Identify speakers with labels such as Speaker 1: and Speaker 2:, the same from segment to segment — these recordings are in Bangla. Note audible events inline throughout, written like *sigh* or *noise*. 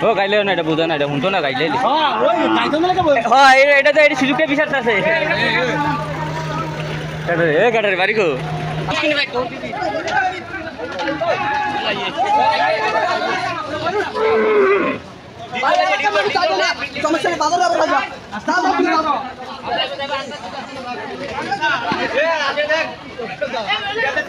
Speaker 1: ও গাইলে না এটা বুঝা না এটা শুনতো না গাইলে হ্যাঁ এ- এটা তো এটা সুযোগটা বিচার আছে। এ কাটারে বাড়ি গো।
Speaker 2: সালকো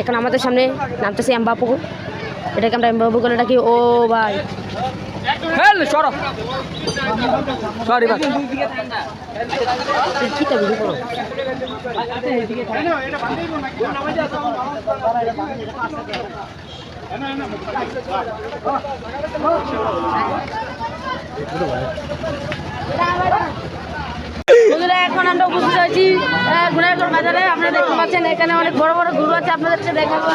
Speaker 2: এখন আমাদের সামনে নামতেছে এমবাপু এটাকে আমরা এমবাপু করে ডাকি। ও ভাই।
Speaker 1: হেল সরো সরি বাস
Speaker 2: তা ভিডিও করো বন্ধুরা এখন আমরা উপস্থিত হয়েছি গুণাগর বাজারে আপনারা দেখতে পাচ্ছেন, এখানে অনেক বড় বড় গরু আছে আপনাদের সাথে দেখাবো।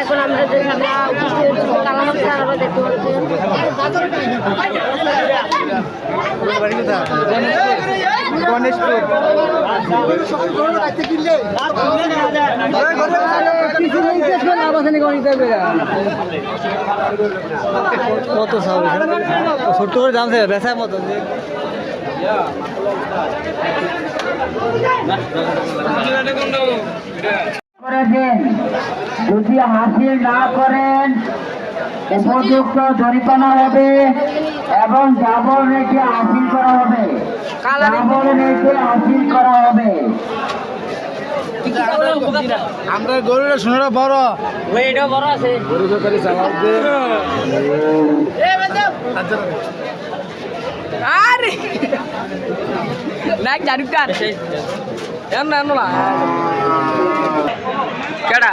Speaker 2: এখন কালামাস্তা আমরা দেখতে পাচ্ছি।
Speaker 3: কত সব? করে দাম থেকে বেচার মতো।
Speaker 4: যদি হাসিল না করেন উপযুক্ত জরিমানা হবে। এবং জাবর রেখে হাসিল করা হবে। জাবর রেখে করা। হবে।
Speaker 3: আমরা গরুরা সোনারা বড়।
Speaker 1: ওই বড় আছে।
Speaker 3: গরু ব্যাপারে জবাব দে।
Speaker 1: আরে। নাক জানুক কার? না নোলা কেডা?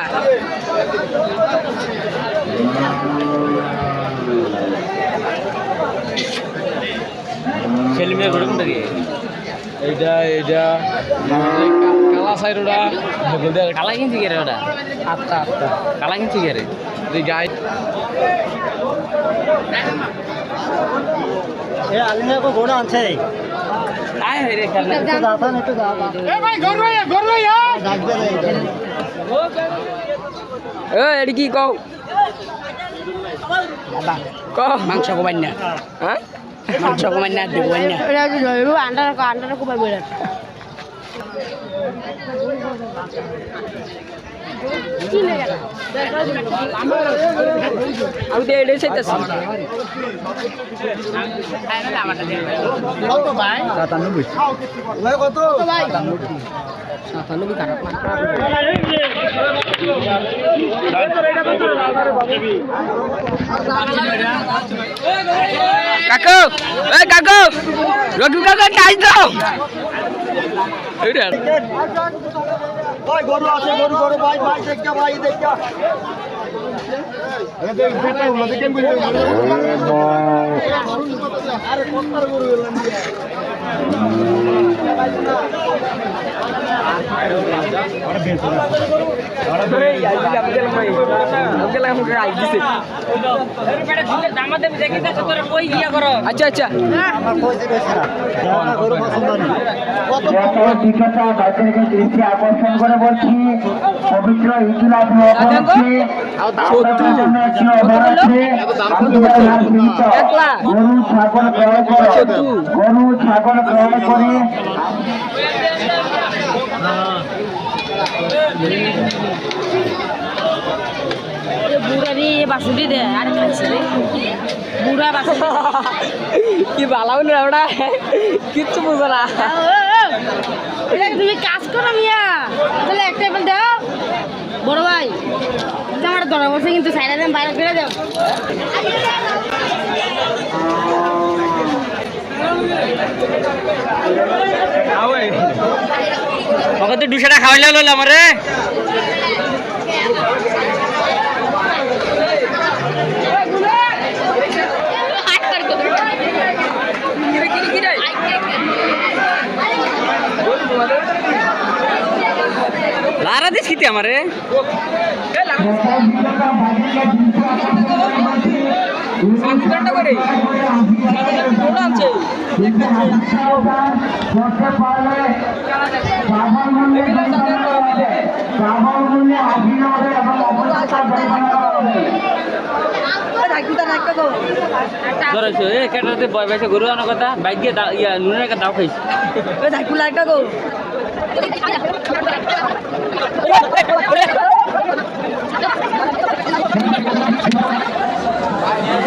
Speaker 1: ছেলে মেয়ে ঘুরে কোনটা দিয়ে
Speaker 3: এইটা এইটা কালা সাইড ওটা
Speaker 1: কালা কিনছি কে রে ওটা
Speaker 3: আটটা আটটা
Speaker 1: কালা কিনছি কে রে
Speaker 3: এই গাই এ আলিমা কো ঘোড়া আনছে
Speaker 1: আয় রে খেলনা
Speaker 3: একটু দাঁতান একটু দাঁতান
Speaker 1: ও এডি কি কও ক মাংস কমাই না হ্যাঁ কমাই না দিব
Speaker 2: আন্ডার আন্ডার কুমার বইরা
Speaker 1: আমি তো এটাই চাইতেছি
Speaker 3: সাতানব্বই
Speaker 1: সাতানব্বই খারাপ কাকু এই কাকু রঘু কাকু টাইস দাও।
Speaker 3: ভাই গরু আছে গরু গরু ভাই ভাই দেখা ভাই দেখা
Speaker 1: আরে কত
Speaker 3: গরু
Speaker 4: বাচ্চাদেরকে দৃষ্টি আকর্ষণ করে বলছি পবিত্র। গরু ছাগল গরু ছাগল ক্রয় করে
Speaker 2: বুড়া দিয়ে বাসুটি দে আর বুড়া বাসুটি *laughs*
Speaker 1: কি বালাও না ওটা? কিচ্ছু বুঝো না।
Speaker 2: তুমি কাজ করো মিয়া। তাহলে একটা এবার দাও। বড় ভাই আমার ধরা বসে কিন্তু সাইডে দেন বাইরে ফেলে দাও।
Speaker 1: ওকে তো দুশো টাকা খাওয়াইলে হলো আমারে লারা দিস কিতে আমারে এ কেটাতে বয় বাইসে গরু আনার কথা বাইক দিয়ে দা- ইয়া নুনের একটা দাও খাইছি। *laughs*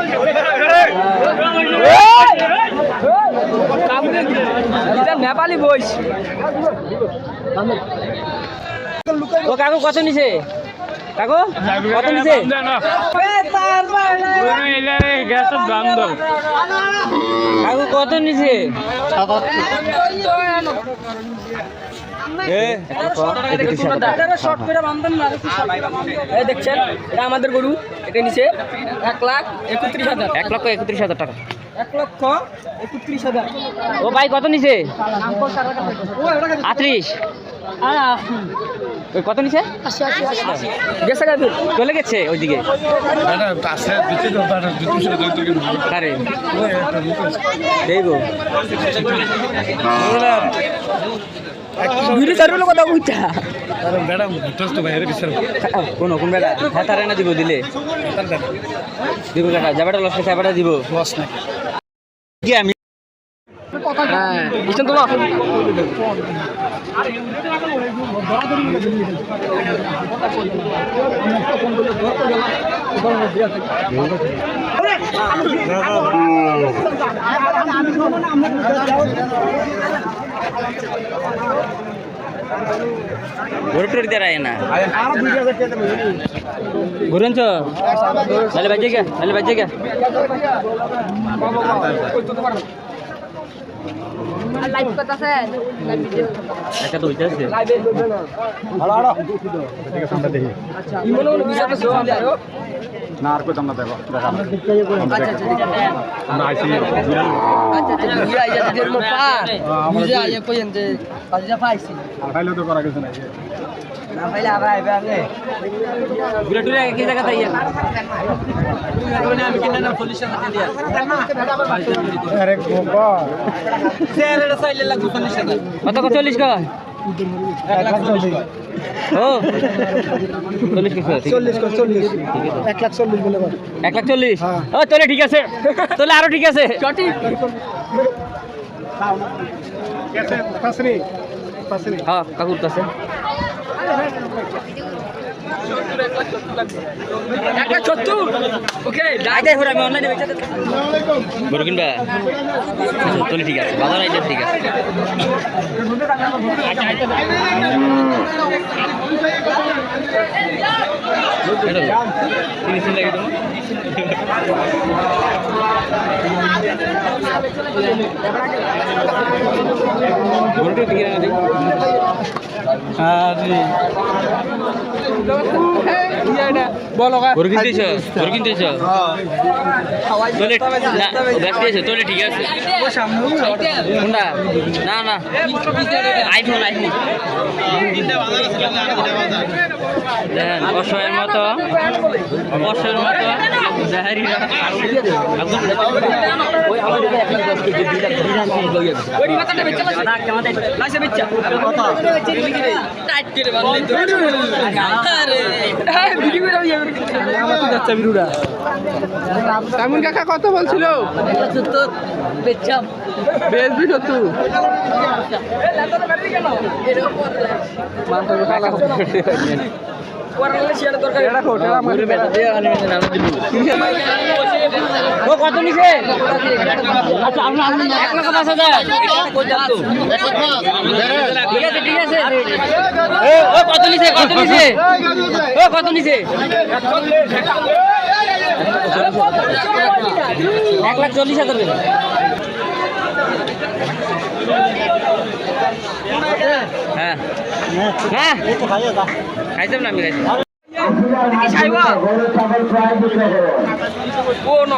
Speaker 5: নেপালি বইস
Speaker 1: ও কাকু কত নিছে কাকু কত নিছে কাকু কত নিছে
Speaker 5: দেখছেন? এটা আমাদের গরু। এটা নিচে এক লাখ একত্রিশ হাজার।
Speaker 1: এক লক্ষ একত্রিশ হাজার টাকা।
Speaker 5: এক লক্ষ একত্রিশ হাজার।
Speaker 1: ও ভাই কত নিছে? আত্রিশ কত নিছে?
Speaker 5: গেছে
Speaker 1: চলে গেছে ওইদিকে? আরে। দেখব
Speaker 5: ভিডিও চারুলো কথা বুঝছা
Speaker 1: কোন কোন বেটা হ্যাঁ তারা না দিব দিলে দিব কাকা যাবাটা লস খাইছে যাবাটা দিব কি আমি
Speaker 5: হ্যাঁ ইসন তো
Speaker 1: গরু না গরু আনছ নালে বাজে গা নালে বাজে গা
Speaker 2: লাইভ করতেছে
Speaker 1: একটা তো হইতে আছে
Speaker 5: ইমন তো সুবিধা আরও আচ্ছা আচ্ছা পাইছি। না পাইলে আবার আইবে আমি
Speaker 1: ঘুরে টুরে কি জায়গা কত কত চল্লিশ কা
Speaker 3: এক লাখ চল্লিশ।
Speaker 1: এক ও তাহলে ঠিক আছে। তাহলে আরও ঠিক আছে। হ্যাঁ কাকুর কাছে।
Speaker 5: একটা সত্তর? ওকে
Speaker 1: আইতে ঘুরে আমি অনলাইনে বেচে গরু কিনবা তাহলে ঠিক আছে। বাজার আইতে ঠিক আছে। ফিনিশিং লাগে তোমার গরুটা দিকে না দিই তোলে ঠিক আছে না না আইফোন আইফোন দেখেন অসহায়ের মতো অসহায়ের মতো জাহারিরা
Speaker 6: তামিন কাকা কত বলছিল?
Speaker 5: বেচা
Speaker 6: বেচবি কত
Speaker 1: নিছে? আচ্ছা আপনি এক লাখ পাঁচ হাজার। ঠিক আছে ঠিক আছে। ও ও কত নিছে কত নিছে? ও কত নিছে? এক লাখ চল্লিশ হাজার হ্যাঁ। হ্যাঁ। খাইতাম না আমি খাইতাম
Speaker 4: গরু ছাগল প্রায় বিক্রয় করো
Speaker 5: কোন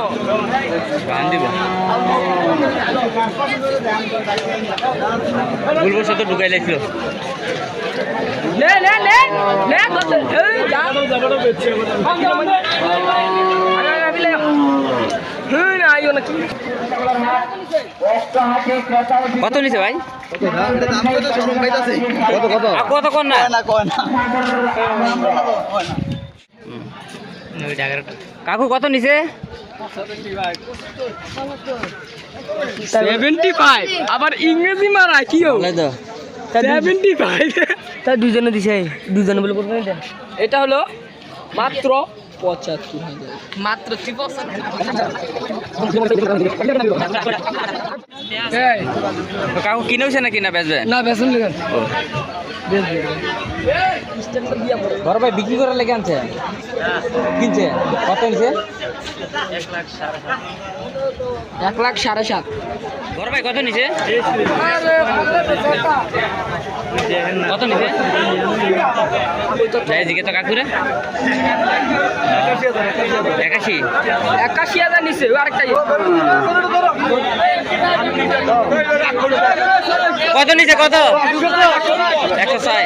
Speaker 1: গান দিব ভুল ঢুকাই লাগছিল
Speaker 5: লে লে লে লে
Speaker 1: কত নিছে ভাই?
Speaker 3: কত
Speaker 1: কর না?
Speaker 3: না কয় না
Speaker 1: কাকু কত নিছে?
Speaker 5: সেভেন্টি ফাইভ আবার ইংরেজি মারা কি
Speaker 1: তো
Speaker 5: সেভেন্টি ফাইভ তা দুজনে দিছে। দুজনে বলে করবে এটা হলো মাত্র পঁচাত্তর হাজার মাত্র
Speaker 1: কাকু কিনেছে নাকি না বেচবে
Speaker 5: না বেসন লেগেন
Speaker 1: বড় ভাই বিক্রি করার লেগে আনছে? কিনছে? কত নিছে
Speaker 5: এক লাখ সাড়ে সাত।
Speaker 1: বড় ভাই কত নিছে? কত নিছে? যাই জিগে তো কাকুরে? একাশি?
Speaker 5: একাশি হাজার নিচ্ছে আরেকটা ইয়ে।
Speaker 1: কত নিচে কত? একশো ছয়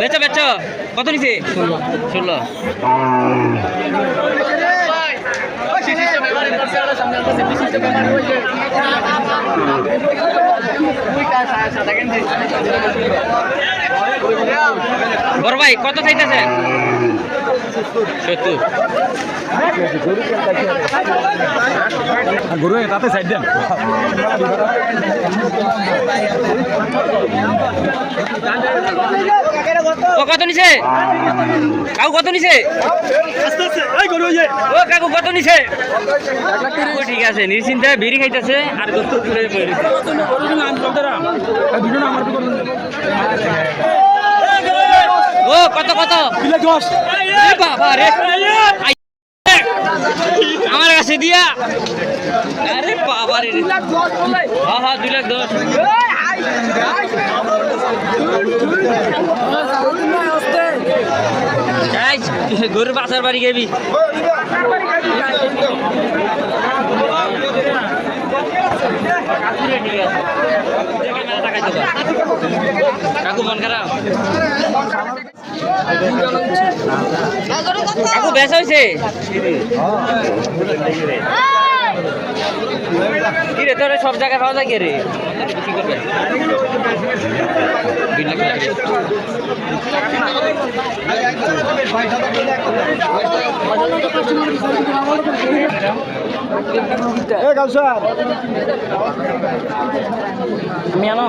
Speaker 1: বেচো বেচো। কত নিছে? ষোলো। বড় ভাই কত চাইতেছে? সত্তর।
Speaker 6: গরু তাতে সাইড দেন।
Speaker 1: ও কত নিছে? কাকু কত নিছে? ও কাকু কত নিছে? ঠিক আছে নিশ্চিন্তে বিড়ি খাইতেছে আর ও, কত কত? আমার কাছে দিয়া। আরে বাবা হ্যাঁ হ্যাঁ দুই লাখ দশ। গরু বাসার বাড়ি গেবি। কাকু মন খারাপ কাকু বেশ হয়েছে কি রে তোর সব জায়গায় পাওয়া যায় রে। আমি আনো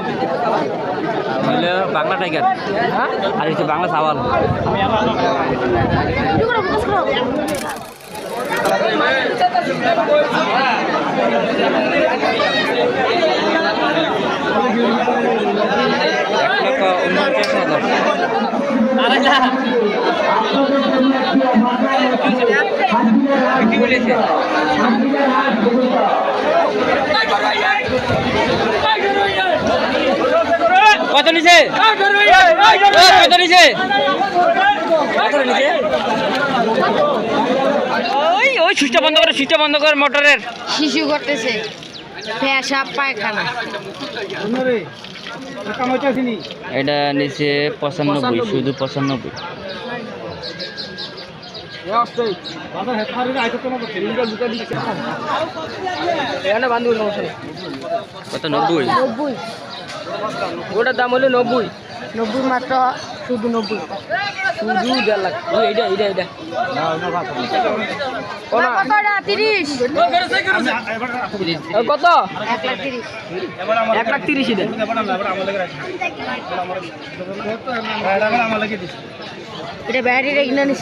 Speaker 1: হইলে বাংলা টাইগার। আর হচ্ছে বাংলা সাওয়াল। এক লক্ষ বিক্রি বলেছে কত ও, কত নিছে ওই ওই সুইচটা বন্ধ করে সুইচটা বন্ধ করে মোটরের।
Speaker 2: শিশু করতেছে। পেশাব পায়খানা।
Speaker 1: এটা নিচে পঁচানব্বই শুধু পঁচানব্বই। কত? নব্বই?
Speaker 2: নব্বই।
Speaker 5: ওটার দাম হলো নব্বই।
Speaker 2: নব্বই মাত্র শুধু নব্বই।
Speaker 5: শুধু দেড় লাখ। এইটা এইটা এইটা।
Speaker 2: তিরিশ?
Speaker 5: কত?
Speaker 2: এক লাখ তিরিশ। এটা। ব্যাটারি রেখে নিস।